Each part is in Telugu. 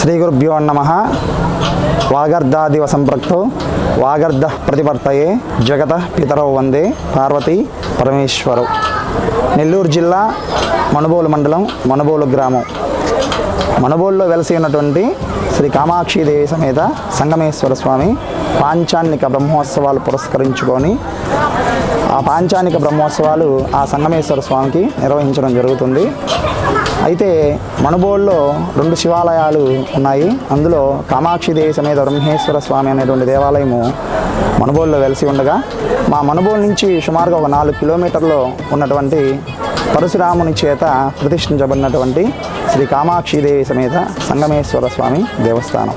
శ్రీ గురుభ్యో నమ వాగర్ధాదివ సంపృక్తో వాగర్ధ ప్రతిపర్తయే జగత పితరవు వందే పార్వతి పరమేశ్వరు. నెల్లూరు జిల్లా మనుబోలు మండలం మనుబోలు గ్రామం. మనుబోలులో వెలసి ఉన్నటువంటి శ్రీ కామాక్షిదేవి సమేత సంగమేశ్వర స్వామి పాంచాన్నిక బ్రహ్మోత్సవాలు పురస్కరించుకొని ఆ పాంచానిక బ్రహ్మోత్సవాలు ఆ సంగమేశ్వర స్వామికి నిర్వహించడం జరుగుతుంది. అయితే మనుబోలులో రెండు శివాలయాలు ఉన్నాయి. అందులో కామాక్షిదేవి సమేత బ్రహ్మేశ్వర స్వామి అనేటువంటి దేవాలయము మనుబోలులో వెలిసి ఉండగా మా మనుబోలు నుంచి సుమారుగా ఒక నాలుగు కిలోమీటర్లో ఉన్నటువంటి పరశురాముని చేత ప్రతిష్ఠించబడినటువంటి శ్రీ కామాక్షిదేవి సమేత సంగమేశ్వర స్వామి దేవస్థానం.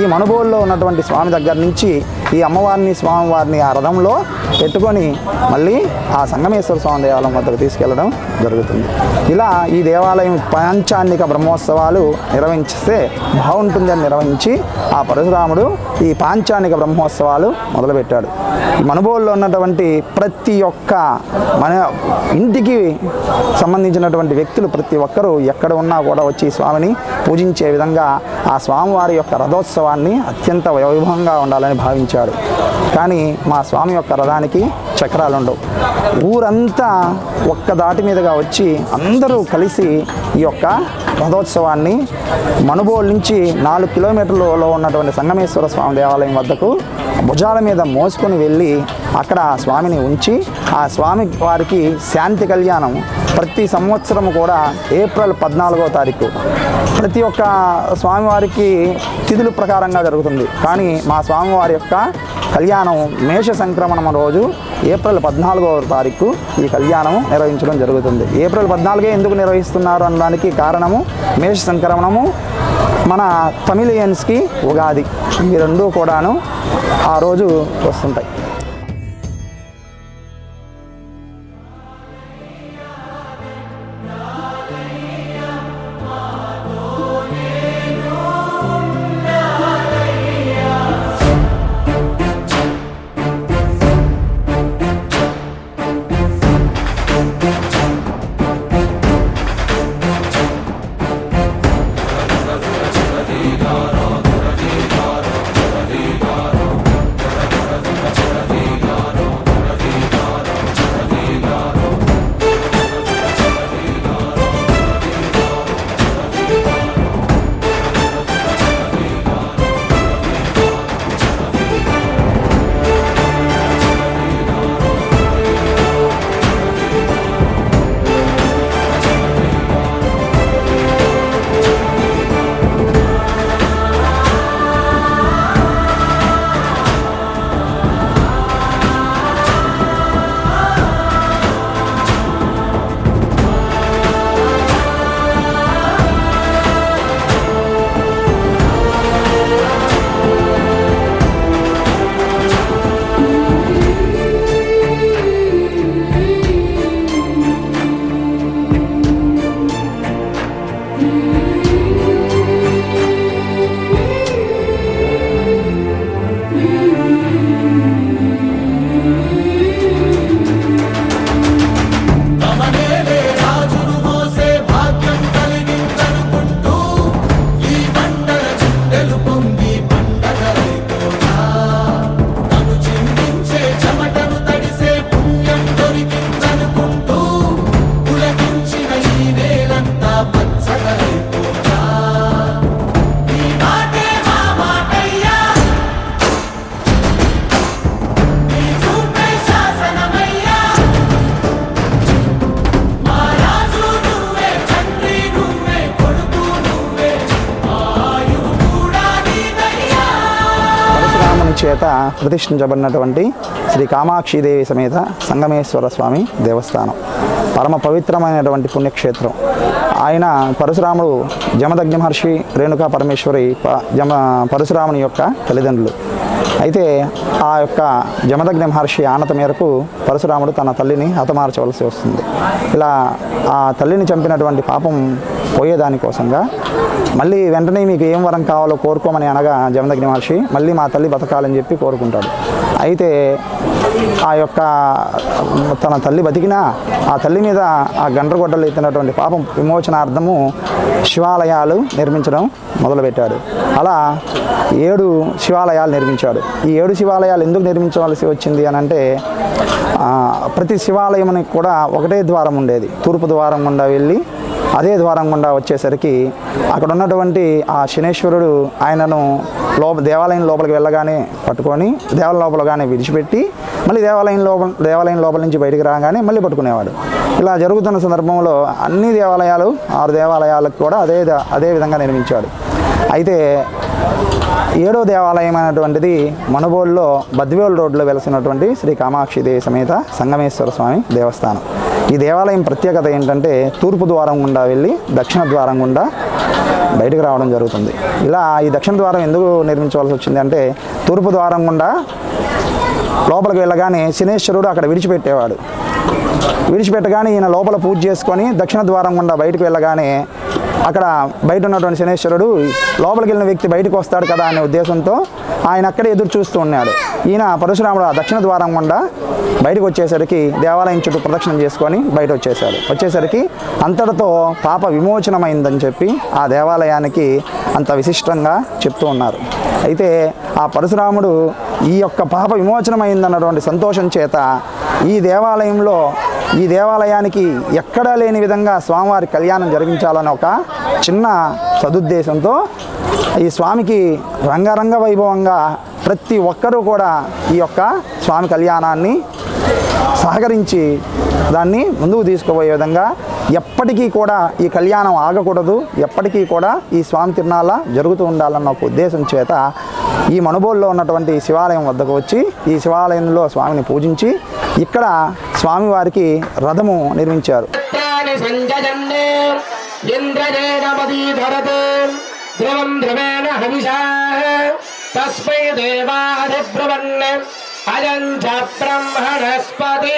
ఈ మనుబోల్లో ఉన్నటువంటి స్వామి దగ్గర నుంచి ఈ అమ్మవారిని స్వామివారిని ఆ రథంలో పెట్టుకొని మళ్ళీ ఆ సంగమేశ్వర స్వామి దేవాలయం వద్దకు తీసుకెళ్ళడం జరుగుతుంది. ఇలా ఈ దేవాలయం పంచాన్నిక బ్రహ్మోత్సవాలు నిర్వహించిస్తే బాగుంటుందని నిర్వహించి ఆ పరశురాముడు ఈ పాంచానిక బ్రహ్మోత్సవాలు మొదలుపెట్టాడు. ఈ ఉన్నటువంటి ప్రతి ఒక్క మన ఇంటికి సంబంధించినటువంటి వ్యక్తులు ప్రతి ఒక్కరూ ఎక్కడ ఉన్నా కూడా వచ్చి స్వామిని పూజించే విధంగా ఆ స్వామివారి యొక్క రథోత్సవాన్ని అత్యంత వైభవంగా ఉండాలని భావించాడు. కానీ మా స్వామి యొక్క రథానికి చక్రాలు ఉండవు ఊరంతా ఒక్క దాటి మీదుగా వచ్చి అందరూ కలిసి ఈ యొక్క రథోత్సవాన్ని మనుబోల్ నుంచి నాలుగు కిలోమీటర్లలో ఉన్నటువంటి సంగమేశ్వర స్వామి దేవాలయం వద్దకు భుజాల మీద మోసుకొని వెళ్ళి అక్కడ ఆ స్వామిని ఉంచి ఆ స్వామి వారికి శాంతి కళ్యాణం ప్రతి సంవత్సరం కూడా ఏప్రిల్ పద్నాలుగో తారీఖు. ప్రతి ఒక్క స్వామివారికి తిథులు ప్రకారంగా జరుగుతుంది. కానీ మా స్వామివారి యొక్క కళ్యాణం మేష సంక్రమణం రోజు ఏప్రిల్ పద్నాలుగవ తారీఖు ఈ కళ్యాణం నిర్వహించడం జరుగుతుంది. ఏప్రిల్ పద్నాలుగే ఎందుకు నిర్వహిస్తున్నారు అనడానికి కారణము మేష సంక్రమణము మన తమిళియన్స్కి ఉగాది. ఈ రెండు కూడాను ఆ రోజు వస్తుంటాయి. చేత ప్రతిష్ఠించబడినటువంటి శ్రీ కామాక్షిదేవి సమేత సంగమేశ్వర స్వామి దేవస్థానం. పరమ పవిత్రమైనటువంటి పుణ్యక్షేత్రం. ఆయన పరశురాముడు జమదగ్ని మహర్షి రేణుకా పరమేశ్వరి ప- జమ పరశురాముని యొక్క తల్లిదండ్రులు. అయితే ఆ యొక్క జమదగ్ని మహర్షి ఆనత మేరకు పరశురాముడు తన తల్లిని హతమార్చవలసి వస్తుంది. ఇలా ఆ తల్లిని చంపినటువంటి పాపం పోయేదానికోసంగా మళ్ళీ వెంటనే మీకు ఏం వరం కావాలో కోరుకోమని అనగా జమదగ్ని మహర్షి మళ్ళీ మా తల్లి బతకాలని చెప్పి కోరుకుంటాడు. అయితే ఆ యొక్క తన తల్లి బతికినా ఆ తల్లి మీద ఆ గండ్రగొడ్డలు ఎత్తినటువంటి పాపం విమోచనార్థము శివాలయాలు నిర్మించడం మొదలుపెట్టాడు. అలా ఏడు శివాలయాలు నిర్మించాడు. ఈ ఏడు శివాలయాలు ఎందుకు నిర్మించవలసి వచ్చింది అని అంటే ప్రతి శివాలయమునికి కూడా ఒకటే ద్వారం ఉండేది. తూర్పు ద్వారం గుండా వెళ్ళి అదే ద్వారం గుండా వచ్చేసరికి అక్కడ ఉన్నటువంటి ఆ శనేశ్వరుడు ఆయనను లోప దేవాలయం లోపలికి వెళ్ళగానే పట్టుకొని దేవాలయం లోపలగానే విడిచిపెట్టి మళ్ళీ దేవాలయం లోపల దేవాలయం లోపల నుంచి బయటికి రాగానే మళ్ళీ పట్టుకునేవాడు. ఇలా జరుగుతున్న సందర్భంలో అన్ని దేవాలయాలు ఆరు దేవాలయాలకు కూడా అదే అదే విధంగా నిర్మించాడు. అయితే ఏడో దేవాలయం అనేటువంటిది మనబోల్లో బద్వేలు రోడ్లో వెలసినటువంటి శ్రీ కామాక్షి దేవి సమేత సంగమేశ్వర స్వామి దేవస్థానం. ఈ దేవాలయం ప్రత్యేకత ఏంటంటే తూర్పు ద్వారం గుండా వెళ్ళి దక్షిణ ద్వారం గుండా బయటకు రావడం జరుగుతుంది. ఇలా ఈ దక్షిణ ద్వారం ఎందుకు నిర్మించవలసి వచ్చింది అంటే తూర్పు ద్వారం గుండా లోపలికి వెళ్ళగానే శనేశ్వరుడు అక్కడ విడిచిపెట్టేవాడు. విడిచిపెట్టగానే ఈయన లోపల పూజ చేసుకొని దక్షిణ ద్వారం గుండా బయటకు వెళ్ళగానే అక్కడ బయట ఉన్నటువంటి శనేశ్వరుడు లోపలికి వెళ్ళిన వ్యక్తి బయటకు వస్తాడు కదా అనే ఉద్దేశంతో ఆయన అక్కడే ఎదురు చూస్తూ ఉన్నాడు. ఈయన పరశురాముడు ఆ దక్షిణ ద్వారం గుండా బయటకు వచ్చేసరికి దేవాలయం చుట్టూ ప్రదక్షిణం చేసుకొని బయట వచ్చేసాడు వచ్చేసరికి అంతటితో పాప విమోచనమైందని చెప్పి ఆ దేవాలయానికి అంత విశిష్టంగా చెప్తూ ఉన్నారు. అయితే ఆ పరశురాముడు ఈ యొక్క పాప విమోచనమైందన్నటువంటి సంతోషం చేత ఈ దేవాలయంలో ఈ దేవాలయానికి ఎక్కడా లేని విధంగా స్వామివారి కళ్యాణం జరిపించాలని ఒక చిన్న సదుద్దేశంతో ఈ స్వామికి రంగరంగ వైభవంగా ప్రతి ఒక్కరూ కూడా ఈ యొక్క స్వామి కళ్యాణాన్ని సహకరించి దాన్ని ముందుకు తీసుకుపోయే విధంగా ఎప్పటికీ కూడా ఈ కళ్యాణం ఆగకూడదు. ఎప్పటికీ కూడా ఈ స్వామి తిరునాళ్ళ జరుగుతూ ఉండాలన్న ఒక ఉద్దేశం చేత ఈ మనుబోల్లో ఉన్నటువంటి శివాలయం వద్దకు వచ్చి ఈ శివాలయంలో స్వామిని పూజించి ఇక్కడ స్వామివారికి రథము నిర్మించారు. చిత్రాన్ని హవిషా తస్మై అయం చ బ్రహ్మణస్పతి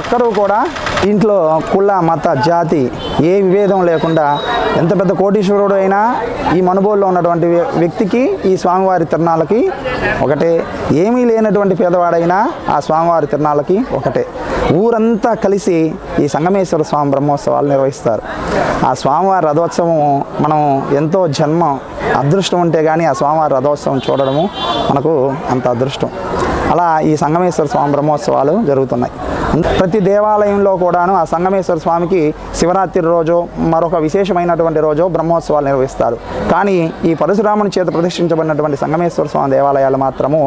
ఒక్కరూ కూడా ఇంట్లో కుల మత జాతి ఏ విభేదం లేకుండా ఎంత పెద్ద కోటీశ్వరుడు అయినా ఈ మనుబోల్లో ఉన్నటువంటి వ్యక్తికి ఈ స్వామివారి తిరణాలకి ఒకటే. ఏమీ లేనటువంటి పేదవాడైనా ఆ స్వామివారి తిరణాలకి ఒకటే. ఊరంతా కలిసి ఈ సంగమేశ్వర స్వామి బ్రహ్మోత్సవాలు నిర్వహిస్తారు. ఆ స్వామివారి రథోత్సవం మనం ఎంతో జన్మ అదృష్టం ఉంటే కానీ ఆ స్వామివారి రథోత్సవం చూడడము మనకు అంత అదృష్టం. అలా ఈ సంగమేశ్వర స్వామి బ్రహ్మోత్సవాలు జరుగుతున్నాయి. ప్రతి దేవాలయంలో కూడాను ఆ సంగమేశ్వర స్వామికి శివరాత్రి రోజు మరొక విశేషమైనటువంటి రోజు బ్రహ్మోత్సవాలు నిర్వహిస్తారు. కానీ ఈ పరశురాముని చేత ప్రతిష్ఠించబడినటువంటి సంగమేశ్వర స్వామి దేవాలయాలు మాత్రము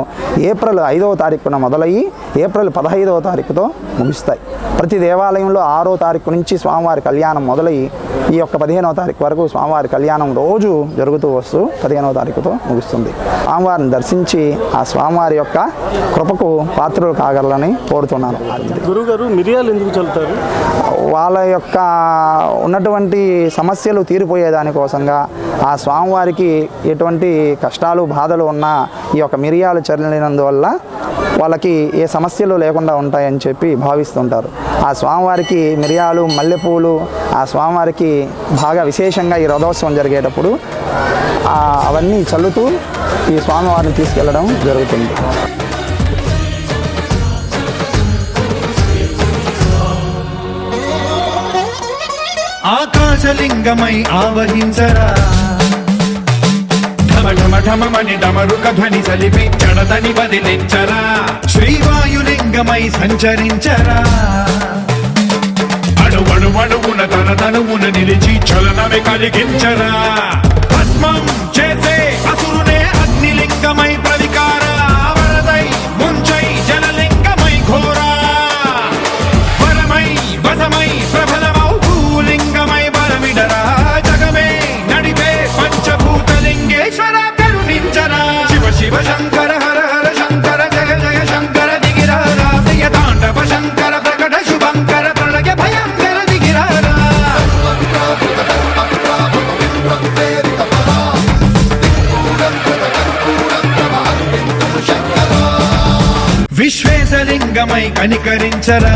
ఏప్రిల్ ఐదవ తారీఖున మొదలయ్యి ఏప్రిల్ పదహైదవ తారీఖుతో ముగుస్తాయి. ప్రతి దేవాలయంలో ఆరో తారీఖు నుంచి స్వామివారి కళ్యాణం మొదలయ్యి ఈ యొక్క పదిహేనవ తారీఖు వరకు స్వామివారి కళ్యాణం రోజు జరుగుతూ వస్తూ పదిహేనవ తారీఖుతో ముగుస్తుంది. స్వామివారిని దర్శించి ఆ స్వామివారి యొక్క కృపకు పాత్రలు కాగలని కోరుతున్నాను. గురుగారు మిరియాలు ఎందుకు చల్లుతారు? వాళ్ళ యొక్క ఉన్నటువంటి సమస్యలు తీరిపోయే దానికోసంగా ఆ స్వామివారికి ఎటువంటి కష్టాలు బాధలు ఉన్నా ఈ యొక్క మిరియాలు చల్లినందువల్ల వాళ్ళకి ఏ సమస్యలు లేకుండా ఉంటాయని చెప్పి భావిస్తుంటారు. ఆ స్వామివారికి మిరియాలు మల్లెపూలు ఆ స్వామివారికి బాగా విశేషంగా ఈ రథోత్సవం జరిగేటప్పుడు అవన్నీ చల్లుతూ ఈ స్వామివారిని తీసుకెళ్ళడం జరుగుతుంది. ఆకాశలింగమై ఆవహించరా. ఢమ డమరుక ధ్వని సలిపి జడదని వదిలించరా. శ్రీవాయులింగమై సంచరించరా. అణువణు అణువున తన తనువున నిలిచి చలనమే కలిగించరా. భస్మం చేసే అసురునే అగ్నిలింగమై ప్రవికార. వరదై ముంచై జలలింగమై ఘోరా. వరమై వసమై ప్రబలమౌ శంకర హర హర శంకర జయ జయ శంకర దిగిరారా. తాండవ శంకర ప్రకట శుభంకర ప్రళయ భయంకర దిగిరారా. విశ్వేశలింగమై కనికరించరా.